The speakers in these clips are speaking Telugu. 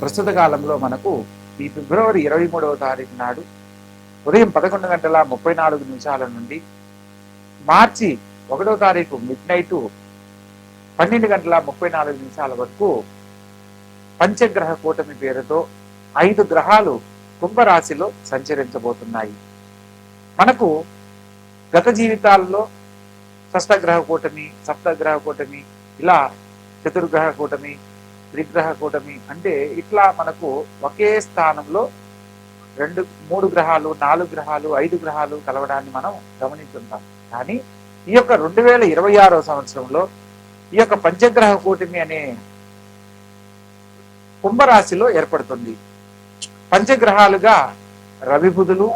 ప్రస్తుత కాలంలో మనకు ఈ ఫిబ్రవరి ఇరవై మూడవ తారీఖు నాడు ఉదయం పదకొండు గంటల ముప్పై నాలుగు నిమిషాల నుండి మార్చి ఒకటో తారీఖు మిడ్ నైట్ పన్నెండు గంటల ముప్పై నాలుగు నిమిషాల వరకు పంచగ్రహ కూటమి పేరుతో ఐదు గ్రహాలు కుంభరాశిలో సంచరించబోతున్నాయి. మనకు గత జీవితాల్లో షష్టగ్రహ కూటమి సప్తగ్రహ కూటమి ఇలా చతుర్గ్రహ కూటమి త్రిగ్రహ కూటమి అంటే ఇట్లా మనకు ఒకే స్థానంలో రెండు మూడు గ్రహాలు నాలుగు గ్రహాలు ఐదు గ్రహాలు కలవడాన్ని మనం గమనించుంటాం. కానీ ఈ యొక్క రెండు వేల ఇరవై ఆరో సంవత్సరంలో ఈ యొక్క పంచగ్రహ కూటమి అనే కుంభరాశిలో ఏర్పడుతుంది. పంచగ్రహాలుగా రవిబుధులు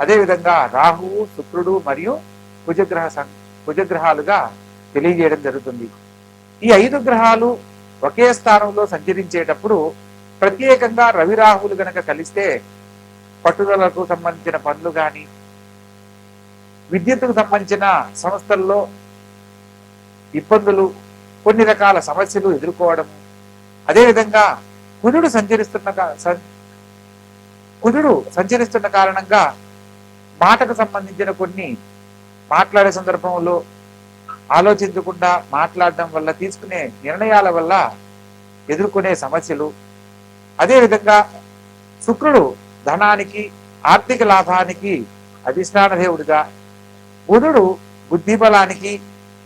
అదేవిధంగా రాహువు శుక్రుడు మరియు కుజగ్రహ సం- కుజగ్రహాలుగా తెలియజేయడం జరుగుతుంది. ఈ ఐదు గ్రహాలు ఒకే స్థానంలో సంచరించేటప్పుడు ప్రత్యేకంగా రవి రాహులు గనక కలిస్తే పట్టుదలకు సంబంధించిన పనులు కానీ విద్యుత్తుకు సంబంధించిన సంస్థల్లో ఇబ్బందులు కొన్ని రకాల సమస్యలు ఎదుర్కోవడం. అదేవిధంగా కుజుడు సంచరిస్తున్న కా- కుజుడు సంచరిస్తున్న కారణంగా మాటకు సంబంధించిన కొన్ని మాట్లాడే సందర్భంలో ఆలోచించకుండా మాట్లాడడం వల్ల తీసుకునే నిర్ణయాల వల్ల ఎదుర్కొనే సమస్యలు. అదేవిధంగా శుక్రుడు ధనానికి ఆర్థిక లాభానికి అధిష్టాన దేవుడిగా బుధుడు బుద్ధి బలానికి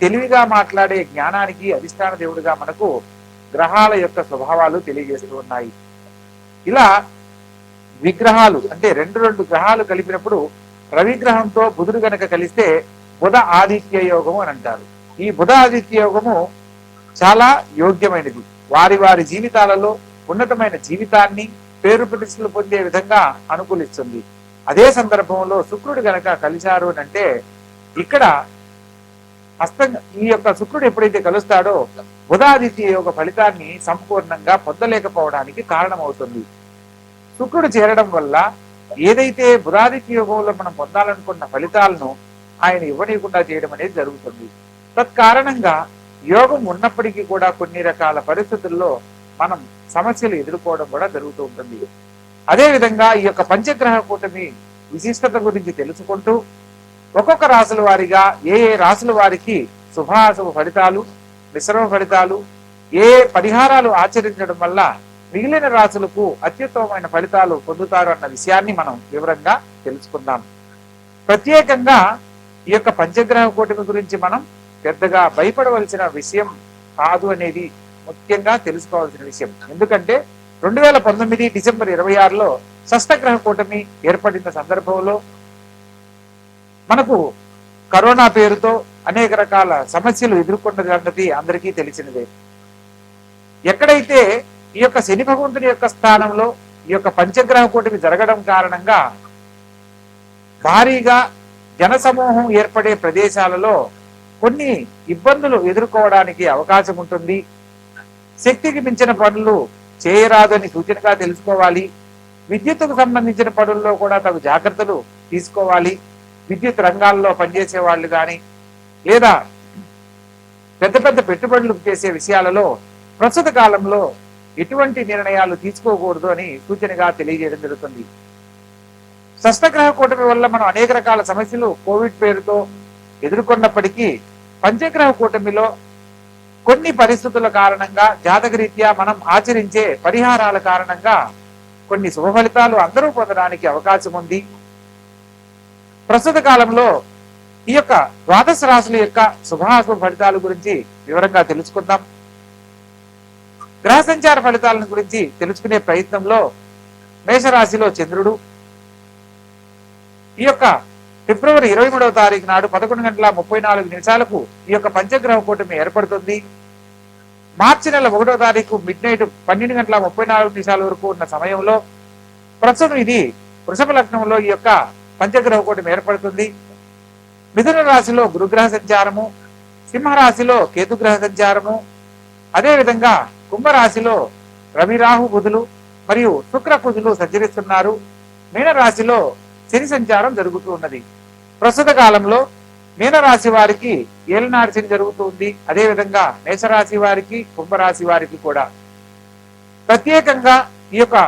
తెలివిగా మాట్లాడే జ్ఞానానికి అధిష్టాన దేవుడిగా మనకు గ్రహాల యొక్క స్వభావాలు తెలియజేస్తూ ఉన్నాయి. ఇలా విగ్రహాలు అంటే రెండు రెండు గ్రహాలు కలిపినప్పుడు రవిగ్రహంతో బుధుడు గనక కలిస్తే బుధ ఆదిత్య యోగము అని అంటారు. ఈ బుధ ఆదిత్య యోగము చాలా యోగ్యమైనది. వారి వారి జీవితాలలో ఉన్నతమైన జీవితాన్ని పేరు ప్రతిష్టలు పొందే విధంగా అనుకూలిస్తుంది. అదే సందర్భంలో శుక్రుడు గనక కలిశారు అని అంటే ఇక్కడ హస్తం ఈ యొక్క శుక్రుడు ఎప్పుడైతే కలుస్తాడో బుధాదిత్య యోగ ఫలితాన్ని సంపూర్ణంగా పొందలేకపోవడానికి కారణమవుతుంది. శుక్రుడు చేరడం వల్ల ఏదైతే బుధాదిత్య యోగంలో మనం పొందాలనుకున్న ఫలితాలను ఆయన ఇవ్వనీయకుండా చేయడం అనేది జరుగుతుంది. తత్కారణంగా యోగం ఉన్నప్పటికీ కూడా కొన్ని రకాల పరిస్థితుల్లో మనం సమస్యలు ఎదుర్కోవడం కూడా జరుగుతూ ఉంటుంది. అదేవిధంగా ఈ యొక్క పంచగ్రహ కూటమి విశిష్టత గురించి తెలుసుకుంటూ ఒక్కొక్క రాసుల వారిగా ఏ ఏ రాసుల వారికి శుభాశుభ ఫలితాలు మిశ్రమ ఫలితాలు ఏ ఏ పరిహారాలు ఆచరించడం వల్ల మిగిలిన రాసులకు అత్యుత్తమమైన ఫలితాలు పొందుతారు అన్న విషయాన్ని మనం వివరంగా తెలుసుకుందాం. ప్రత్యేకంగా ఈ యొక్క పంచగ్రహ కూటమి గురించి మనం పెద్దగా భయపడవలసిన విషయం కాదు అనేది ముఖ్యంగా తెలుసుకోవాల్సిన విషయం. ఎందుకంటే రెండు వేల పంతొమ్మిది డిసెంబర్ ఇరవై ఆరులో షష్టగ్రహ కూటమి ఏర్పడిన సందర్భంలో మనకు కరోనా పేరుతో అనేక రకాల సమస్యలు ఎదుర్కొన్న సంగతి అందరికీ తెలిసినదే. ఎక్కడైతే ఈ యొక్క శని భగవంతుని యొక్క స్థానంలో ఈ యొక్క పంచగ్రహ కూటమి జరగడం కారణంగా భారీగా జనసమూహం ఏర్పడే ప్రదేశాలలో కొన్ని ఇబ్బందులు ఎదుర్కోవడానికి అవకాశం ఉంటుంది. శక్తికి మించిన పనులు చేయరాదని సూచనగా తెలుసుకోవాలి. విద్యుత్తుకు సంబంధించిన పనుల్లో కూడా తగు జాగ్రత్తలు తీసుకోవాలి. విద్యుత్ రంగాల్లో పనిచేసే వాళ్ళు కానీ లేదా పెద్ద పెద్ద పెట్టుబడులు చేసే విషయాలలో ప్రస్తుత కాలంలో ఎటువంటి నిర్ణయాలు తీసుకోకూడదు అని సూచనగా తెలియజేయడం జరుగుతుంది. షష్టగ్రహ కూటమి వల్ల మనం అనేక రకాల సమస్యలు కోవిడ్ పేరుతో ఎదుర్కొన్నప్పటికీ పంచగ్రహ కూటమిలో కొన్ని పరిస్థితుల కారణంగా జాతకరీత్యా మనం ఆచరించే పరిహారాల కారణంగా కొన్ని శుభ ఫలితాలు అందరూ పొందడానికి అవకాశం ఉంది. ప్రస్తుత కాలంలో ఈ యొక్క ద్వాదశ రాశుల యొక్క శుభాశుభ ఫలితాల గురించి వివరంగా తెలుసుకుందాం. గ్రహ సంచార ఫలితాలను గురించి తెలుసుకునే ప్రయత్నంలో మేషరాశిలో చంద్రుడు. ఈ యొక్క ఫిబ్రవరి ఇరవై మూడవ తారీఖు నాడు పదకొండు గంటల ముప్పై నాలుగు నిమిషాలకు ఈ యొక్క పంచగ్రహ కూటమి ఏర్పడుతుంది. మార్చి నెల ఒకటో తారీఖు మిడ్ నైట్ పన్నెండు గంటల ముప్పై నాలుగు నిమిషాల వరకు ఉన్న సమయంలో ప్రస్తుతం ఇది వృషభ లగ్నంలో ఈ యొక్క పంచగ్రహ కూటమి ఏర్పడుతుంది. మిథున రాశిలో గురుగ్రహ సంచారము సింహరాశిలో కేతుగ్రహ సంచారము అదేవిధంగా కుంభరాశిలో రవిరాహు బుధులు మరియు శుక్ర కుజులు సంచరిస్తున్నారు. మీనరాశిలో శని సంచారం జరుగుతూ ఉన్నది. ప్రస్తుత కాలంలో మీనరాశి వారికి ఏలినాడు శని జరుగుతుంది అదేవిధంగా మేషరాశి వారికి కుంభరాశి వారికి కూడా. ప్రత్యేకంగా ఈ యొక్క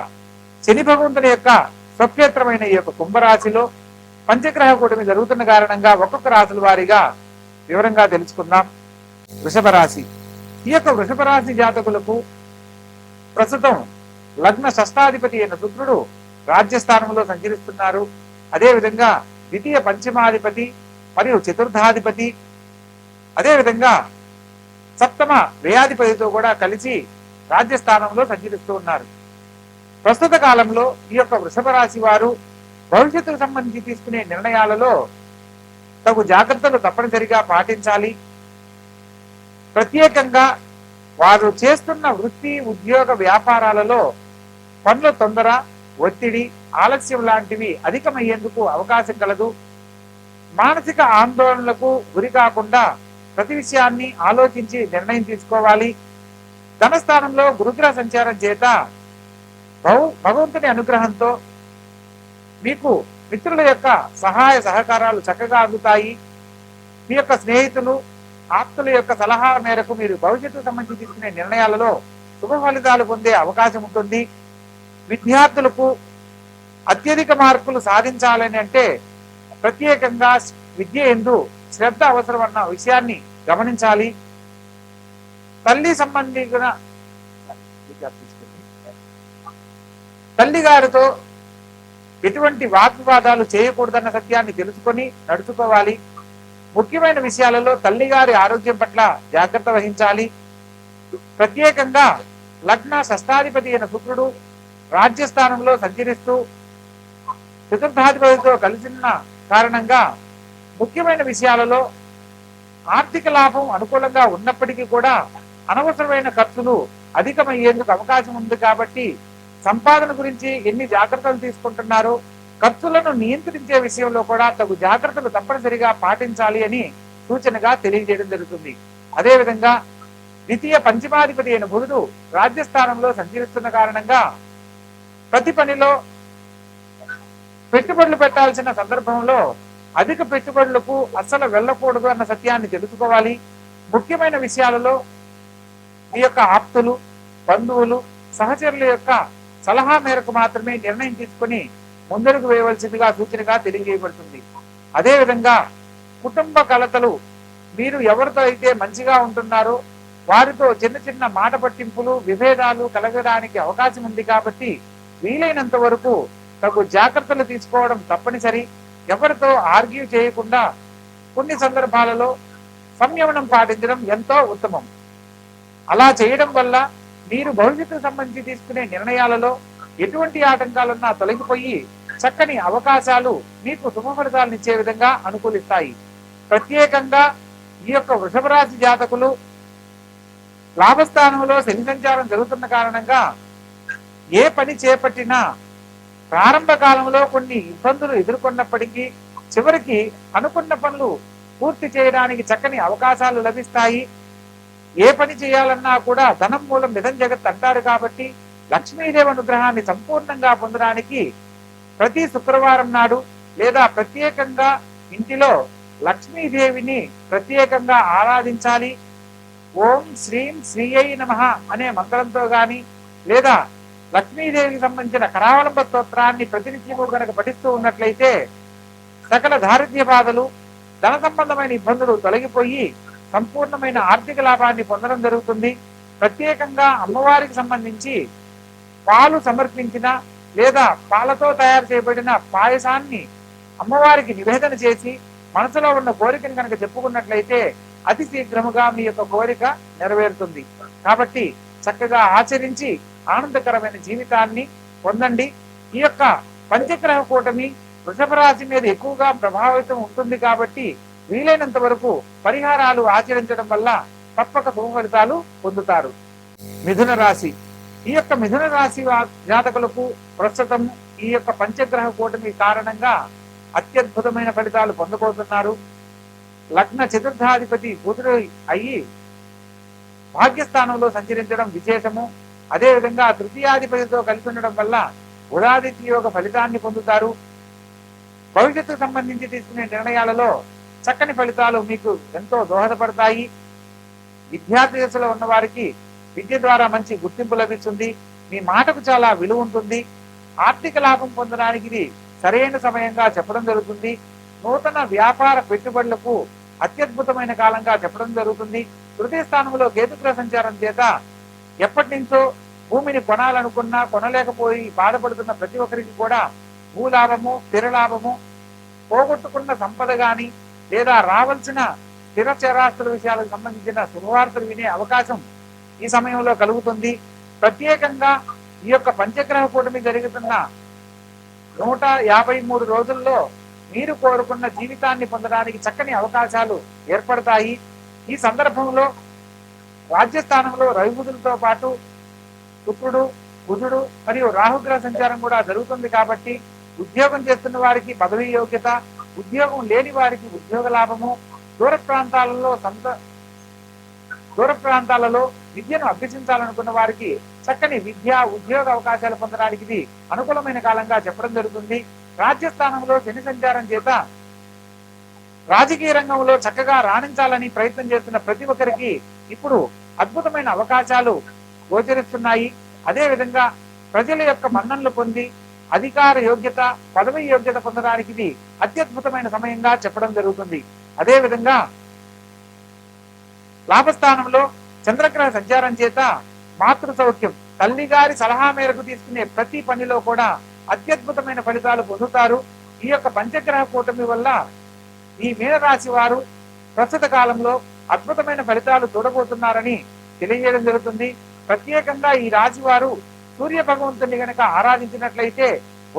శని భగవంతుని యొక్క స్వక్షేత్రమైన ఈ యొక్క కుంభరాశిలో పంచగ్రహ కూటమి జరుగుతున్న కారణంగా ఒక్కొక్క రాశుల వారిగా వివరంగా తెలుసుకుందాం. వృషభ రాశి. ఈ యొక్క వృషభ రాశి జాతకులకు ప్రస్తుతం లగ్న షష్టాధిపతి అయిన శుక్రుడు రాజ్యస్థానంలో సంచరిస్తున్నారు. అదేవిధంగా ద్వితీయ పంచమాధిపతి మరియు చతుర్థాధిపతి అదేవిధంగా సప్తమ వ్యయాధిపతితో కూడా కలిసి రాజ్యస్థానంలో సంచరిస్తూ ఉన్నారు. ప్రస్తుత కాలంలో ఈ యొక్క వృషభ రాశి వారు భవిష్యత్తుకు సంబంధించి తీసుకునే నిర్ణయాలలో తగు జాగ్రత్తలు తప్పనిసరిగా పాటించాలి. ప్రత్యేకంగా వారు చేస్తున్న వృత్తి ఉద్యోగ వ్యాపారాలలో పనుల తొందర ఒత్తిడి ఆలస్యం లాంటివి అధికమయ్యేందుకు అవకాశం కలదు. మానసిక ఆందోళనలకు గురి కాకుండా ప్రతి విషయాన్ని ఆలోచించి నిర్ణయం తీసుకోవాలి. ధనస్థానంలో గురుగ్రహ సంచారం చేత భగవంతుని అనుగ్రహంతో మీకు మిత్రుల యొక్క సహాయ సహకారాలు చక్కగా అందుతాయి. మీ యొక్క స్నేహితులు ఆప్తుల యొక్క సలహా మేరకు మీరు భవిష్యత్తుకు సంబంధించి తీసుకునే నిర్ణయాలలో శుభ ఫలితాలు పొందే అవకాశం ఉంటుంది. విద్యార్థులకు అత్యధిక మార్కులు సాధించాలని అంటే ప్రత్యేకంగా విద్య ఎందు శ్రద్ధ అవసరం అన్న విషయాన్ని గమనించాలి. తల్లి సంబంధించిన తల్లి గారితో ఎటువంటి వాగ్వివాదాలు చేయకూడదన్న సత్యాన్ని తెలుసుకొని నడుచుకోవాలి. ముఖ్యమైన విషయాలలో తల్లి గారి ఆరోగ్యం పట్ల జాగ్రత్త వహించాలి. ప్రత్యేకంగా లగ్న షష్టాధిపతి అయిన శుక్రుడు రాజ్యస్థానంలో సంచరిస్తూ చతుర్థాధిపతితో కలిసిన కారణంగా ముఖ్యమైన విషయాలలో ఆర్థిక లాభం అనుకూలంగా ఉన్నప్పటికీ కూడా అనవసరమైన ఖర్చులు అధికమయ్యేందుకు అవకాశం ఉంది కాబట్టి సంపాదన గురించి ఎన్ని జాగ్రత్తలు తీసుకుంటున్నారో ఖర్చులను నియంత్రించే విషయంలో కూడా తగు జాగ్రత్తలు తప్పనిసరిగా పాటించాలి అని సూచనగా తెలియజేయడం జరుగుతుంది. అదేవిధంగా ద్వితీయ పంచమాధిపతి అయిన బుధుడు రాజ్యస్థానంలో సంచరిస్తున్న కారణంగా ప్రతి పనిలో పెట్టుబడులు పెట్టాల్సిన సందర్భంలో అధిక పెట్టుబడులకు అస్సలు వెళ్ళకూడదు అన్న సత్యాన్ని తెలుసుకోవాలి. ముఖ్యమైన విషయాలలో మీ యొక్క ఆప్తులు బంధువులు సహచరుల యొక్క సలహా మేరకు మాత్రమే నిర్ణయం తీసుకుని ముందరకు వేయవలసిందిగా సూచనగా తెలియజేయబడుతుంది. అదేవిధంగా కుటుంబ కలతలు మీరు ఎవరితో అయితే మంచిగా ఉంటున్నారో వారితో చిన్న చిన్న మాట పట్టింపులు విభేదాలు కలగడానికి అవకాశం ఉంది కాబట్టి వీలైనంత వరకు తగు జాగ్రత్తలు తీసుకోవడం తప్పనిసరి. ఎవరితో ఆర్గ్యూ చేయకుండా కొన్ని సందర్భాలలో సంయమనం పాటించడం ఎంతో ఉత్తమం. అలా చేయడం వల్ల మీరు భవిష్యత్తుకు సంబంధించి తీసుకునే నిర్ణయాలలో ఎటువంటి ఆటంకాలున్నా తొలగిపోయి చక్కని అవకాశాలు మీకు శుభ ఇచ్చే విధంగా అనుకూలిస్తాయి. ప్రత్యేకంగా ఈ యొక్క వృషభరాశి జాతకులు లాభస్థానంలో శని సంచారం జరుగుతున్న కారణంగా ఏ పని చేపట్టినా ప్రారంభ కాలంలో కొన్ని ఇబ్బందులు ఎదుర్కొన్నప్పటికీ చివరికి అనుకున్న పనులు పూర్తి చేయడానికి చక్కని అవకాశాలు లభిస్తాయి. ఏ పని చేయాలన్నా కూడా ధనం మూలం నిధం జగత్ అంటారు కాబట్టి లక్ష్మీదేవి అనుగ్రహాన్ని సంపూర్ణంగా పొందడానికి ప్రతి శుక్రవారం నాడు లేదా ప్రత్యేకంగా ఇంటిలో లక్ష్మీదేవిని ప్రత్యేకంగా ఆరాధించాలి. ఓం శ్రీం శ్రీయై నమ అనే మంత్రంతో గాని లేదా లక్ష్మీదేవికి సంబంధించిన కరావలంబ స్తోత్రాన్ని ప్రతినిత్యము కనుక పఠిస్తూ ఉన్నట్లయితే సకల దారిద్ర్య బాధలు ధన సంబంధమైన ఇబ్బందులు తొలగిపోయి సంపూర్ణమైన ఆర్థిక లాభాన్ని పొందడం జరుగుతుంది. ప్రత్యేకంగా అమ్మవారికి సంబంధించి పాలు సమర్పించిన లేదా పాలతో తయారు చేయబడిన పాయసాన్ని అమ్మవారికి నివేదన చేసి మనసులో ఉన్న కోరికను కనుక చెప్పుకున్నట్లయితే అతి శీఘ్రముగా మీ యొక్క కోరిక నెరవేరుతుంది. కాబట్టి చక్కగా ఆచరించి ఆనందకరమైన జీవితాన్ని పొందండి. ఈ యొక్క పంచగ్రహ కూటమి వృషభ రాశి మీద ఎక్కువగా ప్రభావితం ఉంటుంది కాబట్టి వీలైనంత వరకు పరిహారాలు ఆచరించడం వల్ల తప్పక శుభ ఫలితాలు పొందుతారు. మిథున రాశి. ఈ యొక్క మిథున రాశి జాతకులకు ప్రస్తుతం ఈ యొక్క పంచగ్రహ కూటమి కారణంగా అత్యద్భుతమైన ఫలితాలు పొందబోతున్నారు. లగ్న చతుర్థాధిపతి బుధుడు అయ్యి భాగ్యస్థానంలో సంచరించడం విశేషము. అదేవిధంగా తృతీయాధిపతితో కలిసి ఉండడం వల్ల ఉదాదిత్య యోగ ఫలితాన్ని పొందుతారు. భవిష్యత్తుకు సంబంధించి తీసుకునే నిర్ణయాలలో చక్కని ఫలితాలు మీకు ఎంతో దోహదపడతాయి. విద్యార్థి దశలో ఉన్న వారికి విద్య ద్వారా మంచి గుర్తింపు లభిస్తుంది. మీ మాటకు చాలా విలువ ఉంటుంది. ఆర్థిక లాభం పొందడానికి ఇది సరైన సమయంగా చెప్పడం జరుగుతుంది. నూతన వ్యాపార పెట్టుబడులకు అత్యద్భుతమైన కాలంగా చెప్పడం జరుగుతుంది. తృతీయ స్థానంలో కేతుగ్రహ సంచారం చేత ఎప్పటి నుంచో భూమిని కొనాలనుకున్నా కొనలేకపోయి బాధపడుతున్న ప్రతి ఒక్కరికి కూడా భూలాభము స్థిరలాభము పోగొట్టుకున్న సంపద కానీ లేదా రావాల్సిన స్థిర చరాస్తుల విషయాలకు సంబంధించిన శుభవార్తలు వినే అవకాశం ఈ సమయంలో కలుగుతుంది. ప్రత్యేకంగా ఈ యొక్క పంచగ్రహ కూటమి జరుగుతున్న నూట యాభై మూడు రోజుల్లో మీరు కోరుకున్న జీవితాన్ని పొందడానికి చక్కని అవకాశాలు ఏర్పడతాయి. ఈ సందర్భంలో రాజ్యస్థానంలో రవిబుధులతో పాటు శుక్రుడు బుధుడు మరియు రాహుగ్రహ సంచారం కూడా జరుగుతుంది కాబట్టి ఉద్యోగం చేస్తున్న వారికి పదవీ యోగ్యత ఉద్యోగం లేని వారికి ఉద్యోగ లాభము దూర ప్రాంతాలలో సంత దూర ప్రాంతాలలో విద్యను అభ్యసించాలనుకున్న వారికి చక్కని విద్య ఉద్యోగ అవకాశాలు పొందడానికి ఇది అనుకూలమైన కాలంగా చెప్పడం జరుగుతుంది. రాజ్యస్థానంలో శని సంచారం చేత రాజకీయ రంగంలో చక్కగా రాణించాలని ప్రయత్నం చేస్తున్న ప్రతి ఒక్కరికి ఇప్పుడు అద్భుతమైన అవకాశాలు గోచరిస్తున్నాయి. అదే విధంగా ప్రజల యొక్క మన్ననలు పొంది అధికార యోగ్యత పదవి యోగ్యత పొందడానికి ఇది అత్యద్భుతమైన సమయంగా చెప్పడం జరుగుతుంది. అదే విధంగా లాభస్థానంలో చంద్రగ్రహ సంచారం చేత మాతృ సౌఖ్యం తల్లి గారి సలహా మేరకు తీసుకునే ప్రతి పనిలో కూడా అత్యద్భుతమైన ఫలితాలు పొందుతారు. ఈ యొక్క పంచగ్రహ కూటమి వల్ల ఈ మీనరాశి వారు ప్రస్తుత కాలంలో అద్భుతమైన ఫలితాలు చూడబోతున్నారని తెలియజేయడం జరుగుతుంది. ప్రత్యేకంగా ఈ రాశి వారు సూర్య భగవంతుని గనక ఆరాధించినట్లయితే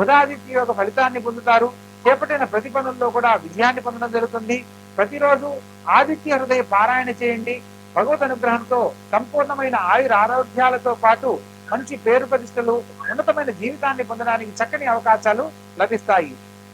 ఉదాదిత్య యొక్క ఫలితాన్ని పొందుతారు. చేపట్టిన ప్రతి పనుల్లో కూడా విజయాన్ని పొందడం జరుగుతుంది. ప్రతిరోజు ఆదిత్య హృదయ పారాయణ చేయండి. భగవత్ అనుగ్రహంతో సంపూర్ణమైన ఆయుర ఆరోగ్యాలతో పాటు మంచి పేరు ప్రతిష్టలు ఉన్నతమైన జీవితాన్ని పొందడానికి చక్కని అవకాశాలు లభిస్తాయి.